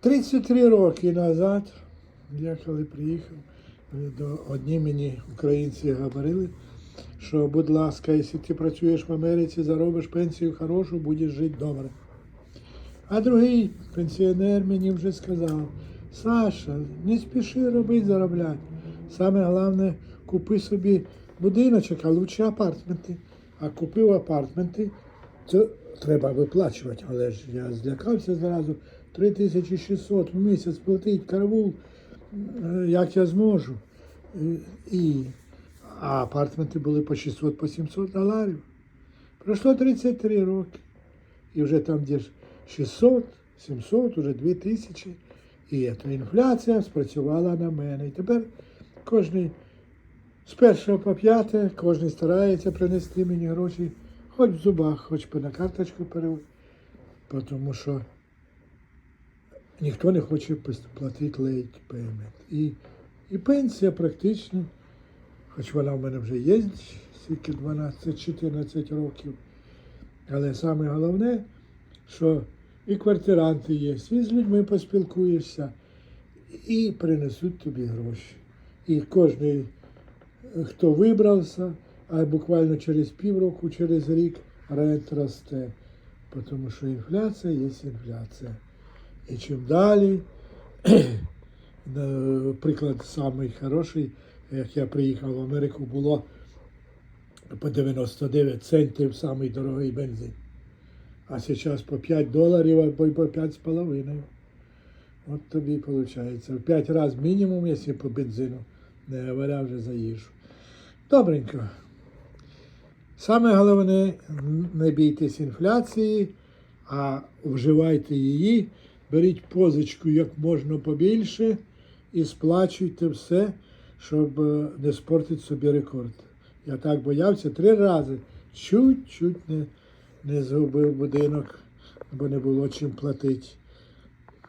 33 роки назад, я коли приїхав, до одні мені українці говорили, що, будь ласка, якщо ти працюєш в Америці, заробиш пенсію хорошу, будеш жити добре. А другий пенсіонер мені вже сказав, Саша, не спіши робити, заробляти. Саме головне, купи собі будиночок, а лучше апартменти. А купив апартменти, то треба виплачувати. Але ж я злякався зразу 3600 в місяць платить каравул, е, як я зможу. Е, І, а апартменти були по 600 по 700 доларів. Пройшло 33 роки. І вже там, де ж 600, 700, уже 2000. І ця інфляція спрацювала на мене. І тепер кожен з першого по п'яте, кожен старається принести мені гроші, хоч в зубах, хоч би на карточку переводити. Тому що ніхто не хоче платити late payment. І, і пенсія практично, хоч вона в мене вже є, скільки 12-14 років. Але саме головне, що і квартиранти є, і з людьми поспілкуєшся, і принесуть тобі гроші. І кожен, хто вибрався, а буквально через півроку, через рік рент росте. Тому що інфляція є інфляція. І чим далі, приклад самий хороший, як я приїхав в Америку, було по 99 центів самий дорогий бензин. А зараз по 5 доларів або по 5,5. От тобі виходить. В 5 разів мінімум, якщо по бензину, не говоря вже за їжу. Добренько. Саме головне, не бійтесь інфляції, а вживайте її, беріть позичку як можна побільше і сплачуйте все, щоб е, не спортити собі рекорд. Я так боявся три рази. Чуть-чуть не, не згубив будинок, бо не було чим платити.